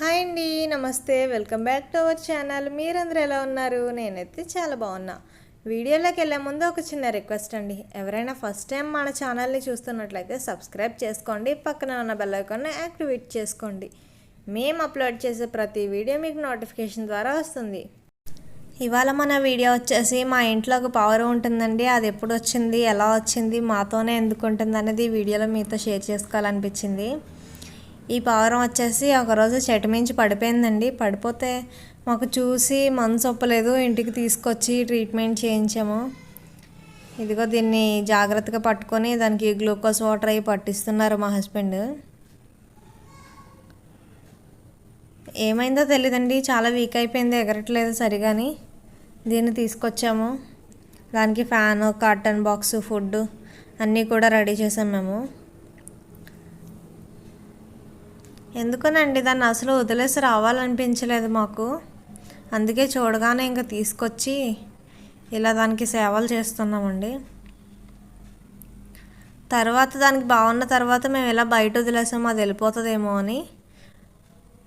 Hi అండి నమస్తే. Welcome back to our channel. మీరందరూ ఎలా ఉన్నారు? నేనైతే చాలా బాగున్నా. వీడియోలోకి వెళ్ళే ముందు ఒక చిన్న రిక్వెస్ట్ అండి. ఎవరైనా ఫస్ట్ టైం మన ఛానల్ని చూస్తున్నట్లయితే సబ్స్క్రైబ్ చేసుకోండి. పక్కన ఉన్న బెల్ ఐకాన్ని యాక్టివేట్ చేసుకోండి. మేము అప్లోడ్ చేసే ప్రతి వీడియో మీకు నోటిఫికేషన్ ద్వారా వస్తుంది. ఇవాళ మన వీడియో వచ్చేసి మా ఇంట్లో ఒక పవర్ ఉంటుందండి. అది ఎప్పుడు వచ్చింది? ఎలా వచ్చింది? మాతోనే ఎందుకు ఉంటుంది అనేది వీడియోలో మీతో షేర్ చేసుకోవాలనిపించింది. ఈ పావురం వచ్చేసి ఒకరోజు చెట్టు మించి పడిపోయిందండి. పడిపోతే మాకు చూసి మనసు ఒప్పలేదు. ఇంటికి తీసుకొచ్చి ట్రీట్మెంట్ చేయించాము. ఇదిగో దీన్ని జాగ్రత్తగా పట్టుకొని దానికి గ్లూకోజ్ వాటర్ అవి పట్టిస్తున్నారు మా హస్బెండ్. ఏమైందో తెలియదండి చాలా వీక్ అయిపోయింది. ఎగరట్లేదు సరిగాని. దీన్ని తీసుకొచ్చాము. దానికి ఫ్యాన్ కాటన్ బాక్స్ ఫుడ్ అన్నీ కూడా రెడీ చేసాం మేము. ఎందుకనండి? దాన్ని అసలు వదిలేసి రావాలనిపించలేదు మాకు. అందుకే చూడగానే ఇంకా తీసుకొచ్చి ఇలా దానికి సేవలు చేస్తున్నామండి. తర్వాత దానికి బాగున్న తర్వాత మేము ఇలా బయట వదిలేసాము అది వెళ్ళిపోతుందేమో అని.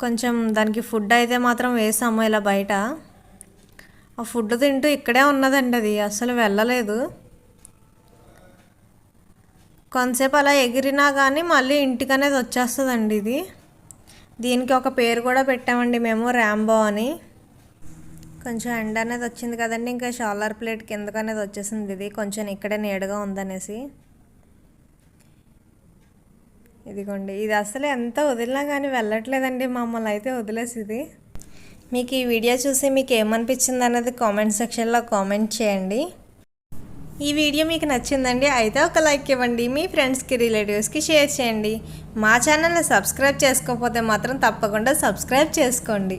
కొంచెం దానికి ఫుడ్ అయితే మాత్రం వేసాము ఇలా బయట. ఆ ఫుడ్ తింటూ ఇక్కడే ఉన్నదండి అది అసలు వెళ్ళలేదు. కొంతసేపు అలా ఎగిరినా కానీ మళ్ళీ ఇంటికి అనేది వచ్చేస్తుందండి ఇది. దీనికి ఒక పేరు కూడా పెట్టామండి మేము ర్యాంబో అని. కొంచెం ఎండ అనేది వచ్చింది కదండి ఇంకా షాలర్ ప్లేట్ కిందకు అనేది వచ్చేసింది ఇది. కొంచెం ఇక్కడే నీడగా ఉందనేసి. ఇదిగోండి ఇది అసలు ఎంత వదిలినా కానీ వెళ్ళట్లేదండి మమ్మల్ని అయితే వదిలేసి ఇది మీకు ఈ వీడియో చూసి మీకు ఏమనిపించింది అనేది కామెంట్ సెక్షన్లో కామెంట్ చేయండి. ఈ వీడియో మీకు నచ్చిందండి అయితే ఒక లైక్ ఇవ్వండి. మీ ఫ్రెండ్స్కి రిలేటివ్స్కి షేర్ చేయండి. మా ఛానల్ని సబ్స్క్రైబ్ చేసుకోకపోతే మాత్రం తప్పకుండా సబ్స్క్రైబ్ చేసుకోండి.